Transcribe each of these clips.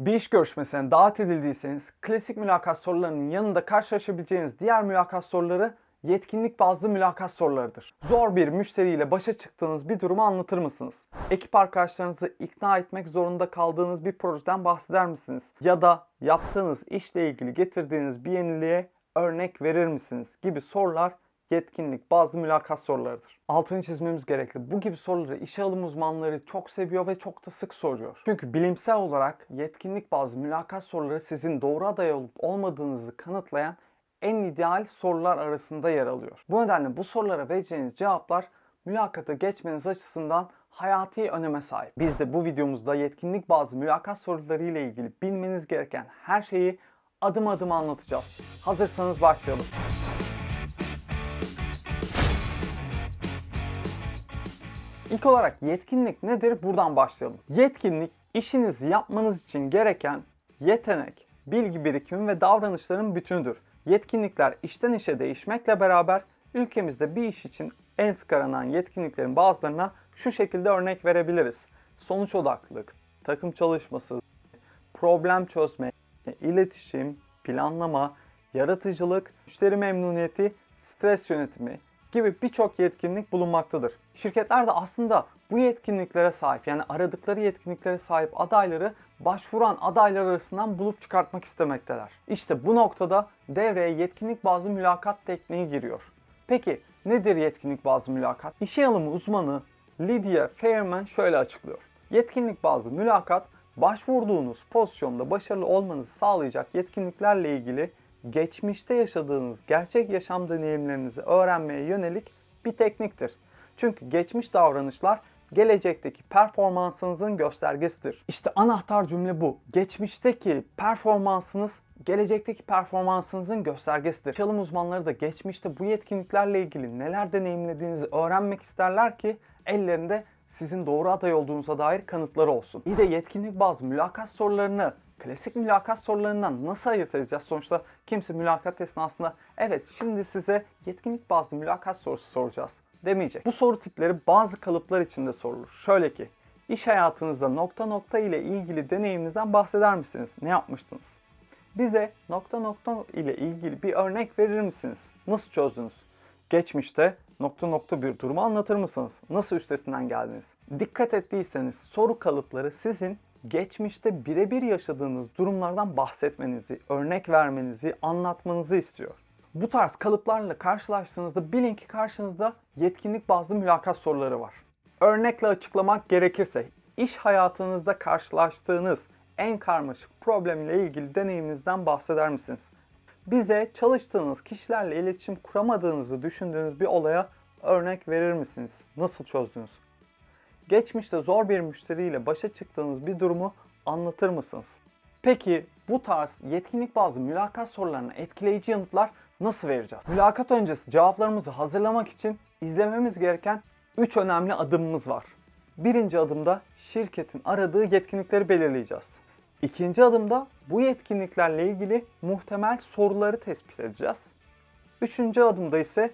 Bir iş görüşmesine davet edildiyseniz klasik mülakat sorularının yanında karşılaşabileceğiniz diğer mülakat soruları yetkinlik bazlı mülakat sorularıdır. Zor bir müşteriyle başa çıktığınız bir durumu anlatır mısınız? Ekip arkadaşlarınızı ikna etmek zorunda kaldığınız bir projeden bahseder misiniz? Ya da yaptığınız işle ilgili getirdiğiniz bir yeniliğe örnek verir misiniz? gibi sorular yetkinlik bazı mülakat sorularıdır. Altını çizmemiz gerekli. Bu gibi soruları işe alım uzmanları çok seviyor ve çok da sık soruyor. Çünkü bilimsel olarak yetkinlik bazı mülakat soruları sizin doğru aday olup olmadığınızı kanıtlayan en ideal sorular arasında yer alıyor. Bu nedenle bu sorulara vereceğiniz cevaplar mülakata geçmeniz açısından hayati öneme sahip. Biz de bu videomuzda yetkinlik bazı mülakat soruları ile ilgili bilmeniz gereken her şeyi adım adım anlatacağız. Hazırsanız başlayalım. İlk olarak yetkinlik nedir? Buradan başlayalım. Yetkinlik işinizi yapmanız için gereken yetenek, bilgi birikimi ve davranışların bütünüdür. Yetkinlikler işten işe değişmekle beraber ülkemizde bir iş için en sık aranan yetkinliklerin bazılarına şu şekilde örnek verebiliriz. Sonuç odaklılık, takım çalışması, problem çözme, iletişim, planlama, yaratıcılık, müşteri memnuniyeti, stres yönetimi gibi birçok yetkinlik bulunmaktadır. Şirketler de aslında bu yetkinliklere sahip yani aradıkları yetkinliklere sahip adayları başvuran adaylar arasından bulup çıkartmak istemekteler. İşte bu noktada devreye yetkinlik bazı mülakat tekniği giriyor. Peki nedir yetkinlik bazı mülakat? İşe alımı uzmanı Lydia Fairman şöyle açıklıyor. Yetkinlik bazı mülakat başvurduğunuz pozisyonda başarılı olmanızı sağlayacak yetkinliklerle ilgili geçmişte yaşadığınız gerçek yaşam deneyimlerinizi öğrenmeye yönelik bir tekniktir. Çünkü geçmiş davranışlar gelecekteki performansınızın göstergesidir. İşte anahtar cümle bu. Geçmişteki performansınız gelecekteki performansınızın göstergesidir. Çalım uzmanları da geçmişte bu yetkinliklerle ilgili neler deneyimlediğinizi öğrenmek isterler ki ellerinde sizin doğru aday olduğunuza dair kanıtları olsun. İyi de yetkinlik bazı mülakat sorularını klasik mülakat sorularından nasıl ayırt edeceğiz? Sonuçta kimse mülakat esnasında evet şimdi size yetkinlik bazı mülakat sorusu soracağız demeyecek. Bu soru tipleri bazı kalıplar içinde sorulur. Şöyle ki iş hayatınızda nokta nokta ile ilgili deneyiminizden bahseder misiniz? Ne yapmıştınız? Bize nokta nokta ile ilgili bir örnek verir misiniz? Nasıl çözdünüz? Geçmişte nokta nokta bir durumu anlatır mısınız? Nasıl üstesinden geldiniz? Dikkat ettiyseniz soru kalıpları sizin geçmişte birebir yaşadığınız durumlardan bahsetmenizi, örnek vermenizi, anlatmanızı istiyor. Bu tarz kalıplarla karşılaştığınızda bilin ki karşınızda yetkinlik bazlı mülakat soruları var. Örnekle açıklamak gerekirse iş hayatınızda karşılaştığınız en karmaşık problem ile ilgili deneyiminizden bahseder misiniz? Bize çalıştığınız kişilerle iletişim kuramadığınızı düşündüğünüz bir olaya örnek verir misiniz? Nasıl çözdünüz? Geçmişte zor bir müşteriyle başa çıktığınız bir durumu anlatır mısınız? Peki bu tarz yetkinlik bazlı mülakat sorularına etkileyici yanıtlar nasıl vereceğiz? Mülakat öncesi cevaplarımızı hazırlamak için izlememiz gereken 3 önemli adımımız var. Birinci adımda şirketin aradığı yetkinlikleri belirleyeceğiz. İkinci adımda bu yetkinliklerle ilgili muhtemel soruları tespit edeceğiz. Üçüncü adımda ise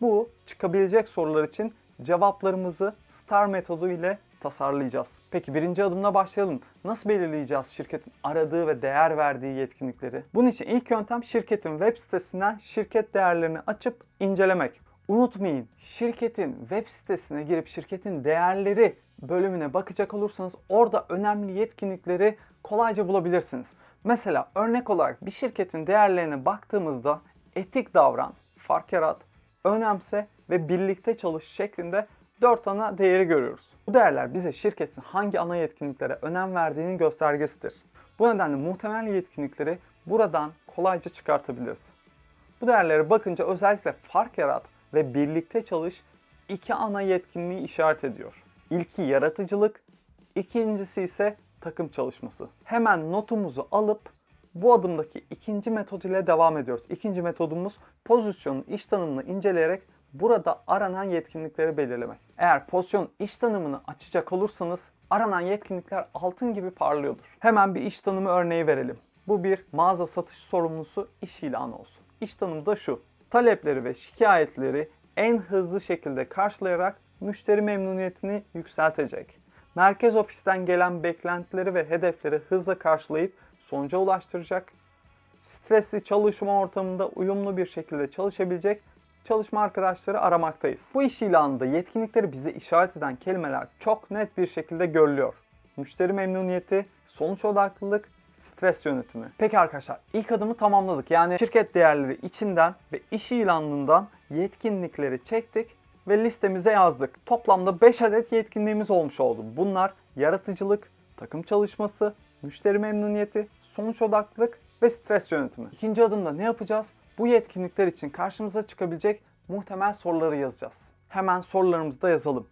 bu çıkabilecek sorular için cevaplarımızı STAR metodu ile tasarlayacağız. Peki birinci adımla başlayalım. Nasıl belirleyeceğiz şirketin aradığı ve değer verdiği yetkinlikleri? Bunun için ilk yöntem şirketin web sitesinden şirket değerlerini açıp incelemek. Unutmayın şirketin web sitesine girip şirketin değerleri bölümüne bakacak olursanız orada önemli yetkinlikleri kolayca bulabilirsiniz. Mesela örnek olarak bir şirketin değerlerine baktığımızda etik davran, fark yarat, önemse ve birlikte çalış şeklinde 4 ana değeri görüyoruz. Bu değerler bize şirketin hangi ana yetkinliklere önem verdiğinin göstergesidir. Bu nedenle muhtemel yetkinlikleri buradan kolayca çıkartabiliriz. Bu değerlere bakınca özellikle fark yarat ve birlikte çalış iki ana yetkinliği işaret ediyor. İlki yaratıcılık, ikincisi ise takım çalışması. Hemen notumuzu alıp bu adımdaki ikinci metod ile devam ediyoruz. İkinci metodumuz pozisyonun iş tanımını inceleyerek burada aranan yetkinlikleri belirlemek. Eğer pozisyon iş tanımını açacak olursanız aranan yetkinlikler altın gibi parlıyordur. Hemen bir iş tanımı örneği verelim. Bu bir mağaza satış sorumlusu iş ilanı olsun. İş tanımı da şu. Talepleri ve şikayetleri en hızlı şekilde karşılayarak müşteri memnuniyetini yükseltecek. merkez ofisten gelen beklentileri ve hedefleri hızla karşılayıp sonuca ulaştıracak, stresli çalışma ortamında uyumlu bir şekilde çalışabilecek çalışma arkadaşları aramaktayız. Bu iş ilanında yetkinlikleri bize işaret eden kelimeler çok net bir şekilde görülüyor. Müşteri memnuniyeti, sonuç odaklılık, stres yönetimi. Peki arkadaşlar ilk adımı tamamladık. Yani şirket değerleri içinden ve iş ilanından yetkinlikleri çektik ve listemize yazdık. Toplamda 5 adet yetkinliğimiz olmuş oldu. Bunlar yaratıcılık, takım çalışması, müşteri memnuniyeti, sonuç odaklılık ve stres yönetimi. İkinci adımda ne yapacağız? Bu yetkinlikler için karşımıza çıkabilecek muhtemel soruları yazacağız. Hemen sorularımızı da yazalım.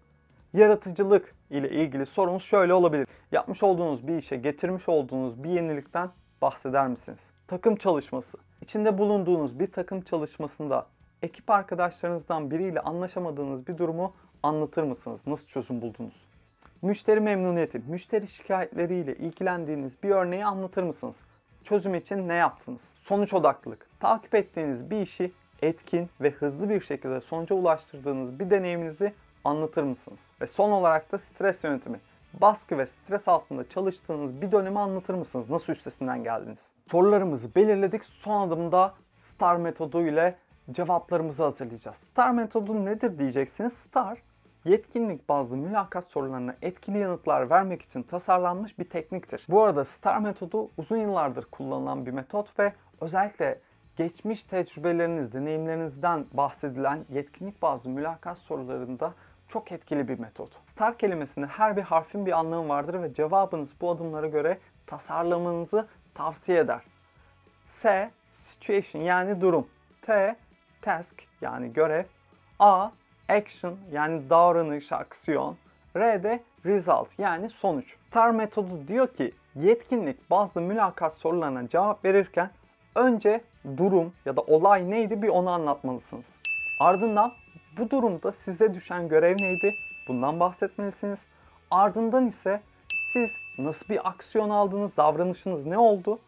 Yaratıcılık ile ilgili sorumuz şöyle olabilir. Yapmış olduğunuz bir işe getirmiş olduğunuz bir yenilikten bahseder misiniz? Takım çalışması. İçinde bulunduğunuz bir takım çalışmasında ekip arkadaşlarınızdan biriyle anlaşamadığınız bir durumu anlatır mısınız? Nasıl çözüm buldunuz? Müşteri memnuniyeti, müşteri şikayetleriyle ilgilendiğiniz bir örneği anlatır mısınız? Çözüm için ne yaptınız? Sonuç odaklılık. Takip ettiğiniz bir işi etkin ve hızlı bir şekilde sonuca ulaştırdığınız bir deneyiminizi anlatır mısınız? Ve son olarak da stres yönetimi. Baskı ve stres altında çalıştığınız bir dönemi anlatır mısınız? Nasıl üstesinden geldiniz? Sorularımızı belirledik. Son adımda STAR metodu ile cevaplarımızı hazırlayacağız. STAR metodu nedir diyeceksiniz. STAR, yetkinlik bazlı mülakat sorularına etkili yanıtlar vermek için tasarlanmış bir tekniktir. Bu arada STAR metodu uzun yıllardır kullanılan bir metot ve özellikle geçmiş tecrübeleriniz, deneyimlerinizden bahsedilen yetkinlik bazlı mülakat sorularında çok etkili bir metot. STAR kelimesinde her bir harfin bir anlamı vardır ve cevabınız bu adımlara göre tasarlamanızı tavsiye eder. S, situation yani durum. T, task yani görev. A, action yani davranış, aksiyon. R de result yani sonuç. STAR metodu diyor ki yetkinlik bazı mülakat sorularına cevap verirken önce durum ya da olay neydi bir onu anlatmalısınız. Ardından bu durumda size düşen görev neydi? Bundan bahsetmelisiniz. Ardından ise siz nasıl bir aksiyon aldınız, davranışınız ne oldu?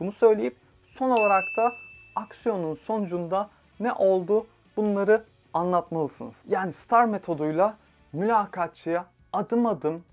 Bunu söyleyip son olarak da aksiyonun sonucunda ne oldu bunları anlatmalısınız. Yani STAR metoduyla mülakatçıya adım adım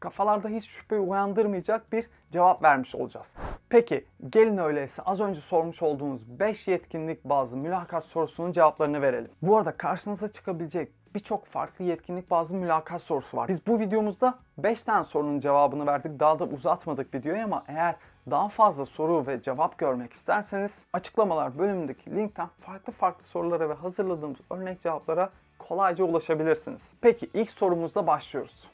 kafalarda hiç şüphe uyandırmayacak bir cevap vermiş olacağız. Peki gelin öyleyse az önce sormuş olduğumuz 5 yetkinlik bazı mülakat sorusunun cevaplarını verelim. Bu arada karşınıza çıkabilecek birçok farklı yetkinlik bazı mülakat sorusu var. Biz bu videomuzda 5 tane sorunun cevabını verdik. Daha da uzatmadık videoyu ama eğer daha fazla soru ve cevap görmek isterseniz açıklamalar bölümündeki linkten farklı farklı sorulara ve hazırladığımız örnek cevaplara kolayca ulaşabilirsiniz. Peki ilk sorumuzla başlıyoruz.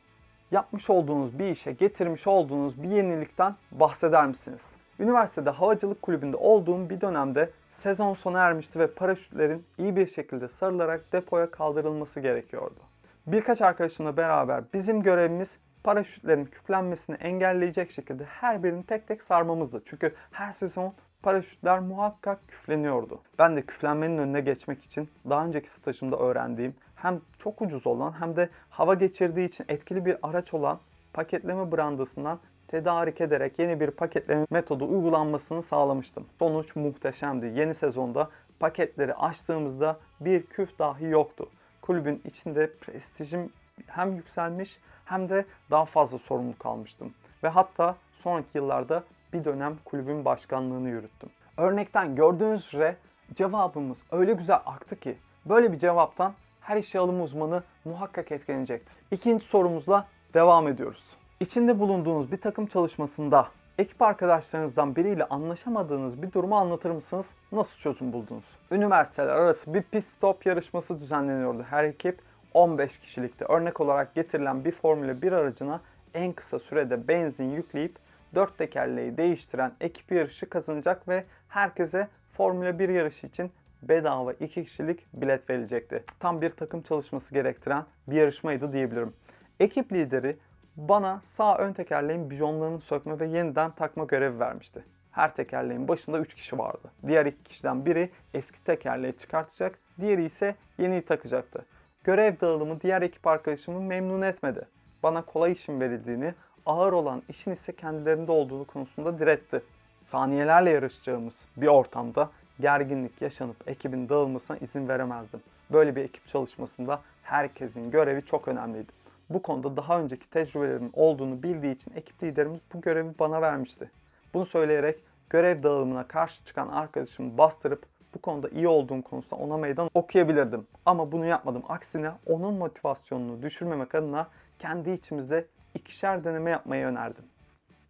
Yapmış olduğunuz bir işe getirmiş olduğunuz bir yenilikten bahseder misiniz? Üniversitede havacılık kulübünde olduğum bir dönemde sezon sona ermişti ve paraşütlerin iyi bir şekilde sarılarak depoya kaldırılması gerekiyordu. Birkaç arkadaşımla beraber bizim görevimiz paraşütlerin küflenmesini engelleyecek şekilde her birini tek tek sarmamızdı. Çünkü her sezon paraşütler muhakkak küfleniyordu. Ben de küflenmenin önüne geçmek için daha önceki stajımda öğrendiğim hem çok ucuz olan hem de hava geçirdiği için etkili bir araç olan paketleme brandasından tedarik ederek yeni bir paketleme metodu uygulanmasını sağlamıştım. Sonuç muhteşemdi. Yeni sezonda paketleri açtığımızda bir küf dahi yoktu. Kulübün içinde prestijim hem yükselmiş hem de daha fazla sorumluluk almıştım. Ve hatta sonraki yıllarda bir dönem kulübün başkanlığını yürüttüm. Örnekten gördüğünüz üzere cevabımız öyle güzel aktı ki böyle bir cevaptan her işe alım uzmanı muhakkak etkilenecektir. İkinci sorumuzla devam ediyoruz. İçinde bulunduğunuz bir takım çalışmasında ekip arkadaşlarınızdan biriyle anlaşamadığınız bir durumu anlatır mısınız? Nasıl çözüm buldunuz? Üniversiteler arası bir pit stop yarışması düzenleniyordu. Her ekip 15 kişilikte. Örnek olarak getirilen bir Formula 1 aracına en kısa sürede benzin yükleyip dört tekerleği değiştiren ekip yarışı kazanacak ve herkese Formula 1 yarışı için bedava 2 kişilik bilet verilecekti. Tam bir takım çalışması gerektiren bir yarışmaydı diyebilirim. Ekip lideri bana sağ ön tekerleğin bijonlarını sökme ve yeniden takma görevi vermişti. Her tekerleğin başında 3 kişi vardı. Diğer iki kişiden biri eski tekerleği çıkartacak, diğeri ise yeniyi takacaktı. Görev dağılımı diğer ekip arkadaşımı memnun etmedi. Bana kolay işin verildiğini, ağır olan işin ise kendilerinde olduğu konusunda diretti. Saniyelerle yarışacağımız bir ortamda gerginlik yaşanıp ekibin dağılmasına izin veremezdim. Böyle bir ekip çalışmasında herkesin görevi çok önemliydi. Bu konuda daha önceki tecrübelerimin olduğunu bildiği için ekip liderimiz bu görevi bana vermişti. Bunu söyleyerek görev dağılımına karşı çıkan arkadaşımı bastırıp bu konuda iyi olduğum konusunda ona meydan okuyabilirdim. Ama bunu yapmadım. Aksine onun motivasyonunu düşürmemek adına kendi içimizde ikişer deneme yapmayı önerdim.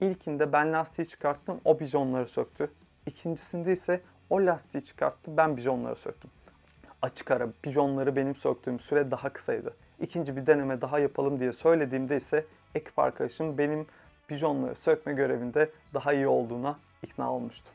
İlkinde ben lastiği çıkarttım, o bijonları söktü. İkincisinde ise o lastiği çıkarttı, ben bijonları söktüm. Açık ara bijonları benim söktüğüm süre daha kısaydı. İkinci bir deneme daha yapalım diye söylediğimde ise ekip arkadaşım benim bijonları sökme görevinde daha iyi olduğuna ikna olmuştu.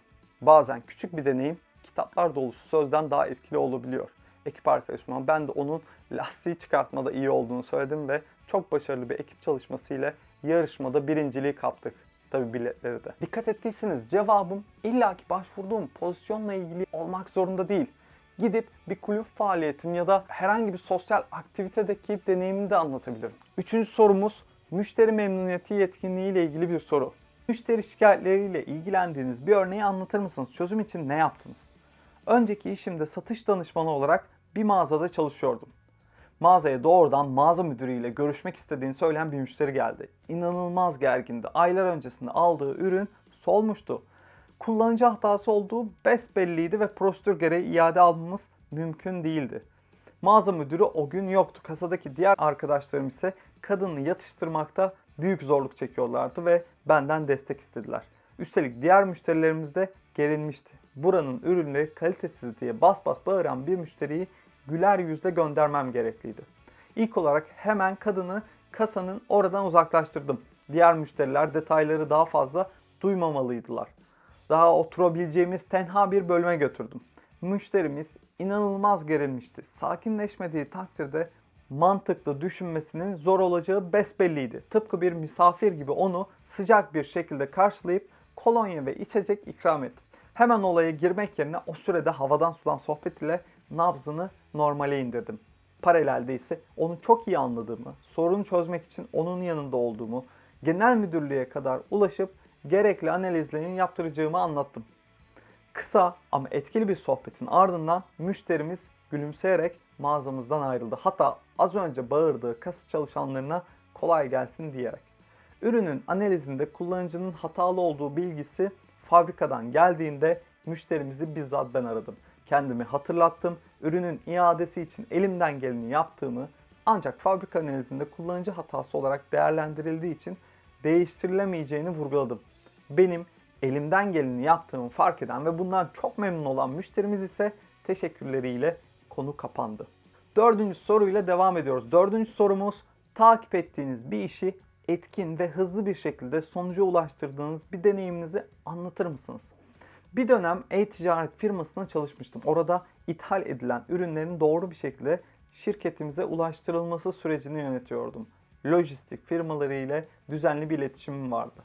Bazen küçük bir deneyim kitaplar dolusu sözden daha etkili olabiliyor. Ekip arkadaşıma ben de onun lastiği çıkartmada iyi olduğunu söyledim ve çok başarılı bir ekip çalışmasıyla yarışmada birinciliği kaptık. Tabi biletleri de. Dikkat ettiyseniz cevabım illaki başvurduğum pozisyonla ilgili olmak zorunda değil. Gidip bir kulüp faaliyetim ya da herhangi bir sosyal aktivitedeki deneyimimi de anlatabilirim. Üçüncü sorumuz müşteri memnuniyeti yetkinliği ile ilgili bir soru. Müşteri şikayetleriyle ilgilendiğiniz bir örneği anlatır mısınız? Çözüm için ne yaptınız? Önceki işimde satış danışmanı olarak bir mağazada çalışıyordum. Mağazaya doğrudan mağaza müdürüyle görüşmek istediğini söyleyen bir müşteri geldi. İnanılmaz gergindi. Aylar öncesinde aldığı ürün solmuştu. Kullanıcı hatası olduğu besbelliydi ve prosedür gereği iade almamız mümkün değildi. Mağaza müdürü o gün yoktu. Kasadaki diğer arkadaşlarım ise kadını yatıştırmakta büyük zorluk çekiyorlardı ve benden destek istediler. Üstelik diğer müşterilerimiz de gerilmişti. Buranın ürünleri kalitesiz diye bas bas bağıran bir müşteriyi güler yüzle göndermem gerekliydi. İlk olarak hemen kadını kasanın oradan uzaklaştırdım. Diğer müşteriler detayları daha fazla duymamalıydılar. Daha oturabileceğimiz tenha bir bölüme götürdüm. Müşterimiz inanılmaz gerilmişti. Sakinleşmediği takdirde mantıklı düşünmesinin zor olacağı besbelliydi. Tıpkı bir misafir gibi onu sıcak bir şekilde karşılayıp kolonya ve içecek ikram ettim. Hemen olaya girmek yerine o sürede havadan sudan sohbet ile nabzını normale indirdim. Paralelde ise onu çok iyi anladığımı, sorunu çözmek için onun yanında olduğumu, genel müdürlüğe kadar ulaşıp gerekli analizlerini yaptıracağımı anlattım. Kısa ama etkili bir sohbetin ardından müşterimiz gülümseyerek mağazamızdan ayrıldı. Hatta az önce bağırdığı kasa çalışanlarına kolay gelsin diyerek. Ürünün analizinde kullanıcının hatalı olduğu bilgisi fabrikadan geldiğinde müşterimizi bizzat ben aradım. Kendimi hatırlattım. Ürünün iadesi için elimden geleni yaptığımı ancak fabrika analizinde kullanıcı hatası olarak değerlendirildiği için değiştirilemeyeceğini vurguladım. Benim elimden geleni yaptığımı fark eden ve bundan çok memnun olan müşterimiz ise teşekkürleriyle konu kapandı. Dördüncü soruyla devam ediyoruz. Dördüncü sorumuz takip ettiğiniz bir işi etkin ve hızlı bir şekilde sonuca ulaştırdığınız bir deneyiminizi anlatır mısınız? Bir dönem e-ticaret firmasına çalışmıştım. Orada ithal edilen ürünlerin doğru bir şekilde şirketimize ulaştırılması sürecini yönetiyordum. Lojistik firmaları ile düzenli bir iletişimim vardı.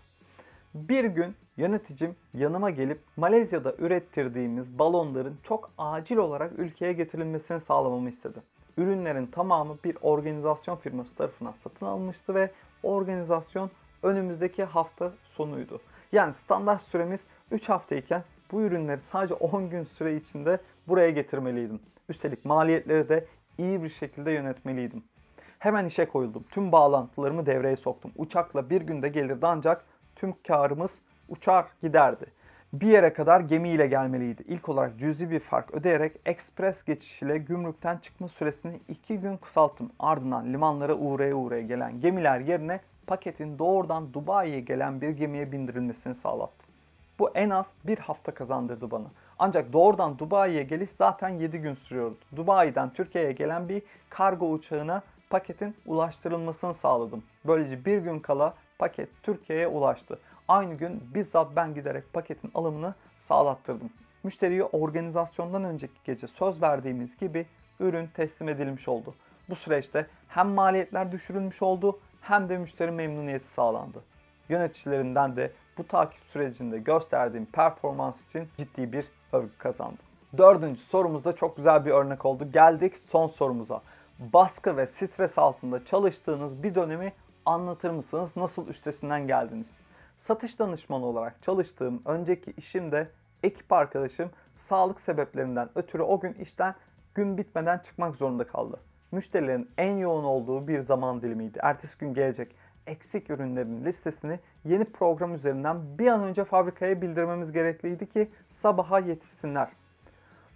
Bir gün yöneticim yanıma gelip Malezya'da ürettirdiğimiz balonların çok acil olarak ülkeye getirilmesini sağlamamı istedi. Ürünlerin tamamı bir organizasyon firması tarafından satın alınmıştı ve organizasyon önümüzdeki hafta sonuydu. Yani standart süremiz 3 haftayken bu ürünleri sadece 10 gün süre içinde buraya getirmeliydim. Üstelik maliyetleri de iyi bir şekilde yönetmeliydim. Hemen işe koyuldum. Tüm bağlantılarımı devreye soktum. Uçakla bir günde gelirdi ancak tüm karımız uçar giderdi. Bir yere kadar gemiyle gelmeliydi. İlk olarak cüzi bir fark ödeyerek ekspres geçiş ile gümrükten çıkma süresini 2 gün kısalttım. Ardından limanlara uğraya uğraya gelen gemiler yerine paketin doğrudan Dubai'ye gelen bir gemiye bindirilmesini sağlattım. Bu en az bir hafta kazandırdı bana. Ancak doğrudan Dubai'ye geliş zaten 7 gün sürüyordu. Dubai'den Türkiye'ye gelen bir kargo uçağına paketin ulaştırılmasını sağladım. Böylece bir gün kala paket Türkiye'ye ulaştı. Aynı gün bizzat ben giderek paketin alımını sağlattırdım. Müşteriye organizasyondan önceki gece söz verdiğimiz gibi ürün teslim edilmiş oldu. Bu süreçte hem maliyetler düşürülmüş oldu hem de müşteri memnuniyeti sağlandı. Yöneticilerimden de bu takip sürecinde gösterdiğim performans için ciddi bir övgü kazandım. Dördüncü sorumuzda çok güzel bir örnek oldu. Geldik son sorumuza. Baskı ve stres altında çalıştığınız bir dönemi anlatır mısınız? Nasıl üstesinden geldiniz? Satış danışmanı olarak çalıştığım önceki işimde ekip arkadaşım sağlık sebeplerinden ötürü o gün işten gün bitmeden çıkmak zorunda kaldı. müşterilerin en yoğun olduğu bir zaman dilimiydi. Ertesi gün gelecek eksik ürünlerin listesini yeni program üzerinden bir an önce fabrikaya bildirmemiz gerekliydi ki sabaha yetişsinler.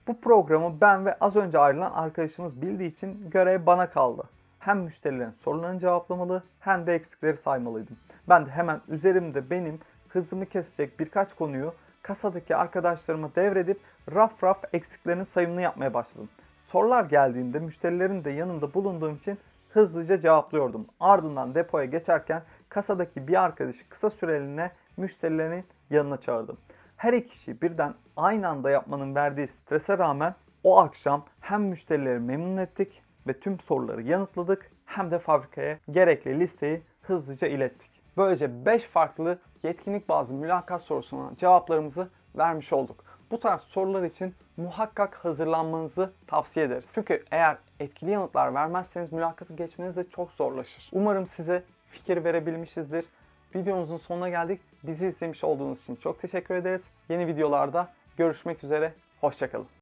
Bu programı ben ve az önce ayrılan arkadaşımız bildiği için görev bana kaldı. Hem müşterilerin sorularını cevaplamalı hem de eksikleri saymalıydım. Ben de hemen üzerimde benim hızımı kesecek birkaç konuyu kasadaki arkadaşlarıma devredip raf raf eksiklerin sayımını yapmaya başladım. Sorular geldiğinde müşterilerin de yanında bulunduğum için hızlıca cevaplıyordum. Ardından depoya geçerken kasadaki bir arkadaşı kısa süreliğine müşterilerin yanına çağırdım. Her iki kişiyi birden aynı anda yapmanın verdiği strese rağmen o akşam hem müşterileri memnun ettik ve tüm soruları yanıtladık hem de fabrikaya gerekli listeyi hızlıca ilettik. Böylece 5 farklı yetkinlik bazlı mülakat sorusuna cevaplarımızı vermiş olduk. Bu tarz sorular için muhakkak hazırlanmanızı tavsiye ederiz. Çünkü eğer etkili yanıtlar vermezseniz mülakatı geçmeniz de çok zorlaşır. Umarım size fikir verebilmişizdir. Videomuzun sonuna geldik. Bizi izlemiş olduğunuz için çok teşekkür ederiz. Yeni videolarda görüşmek üzere. Hoşçakalın.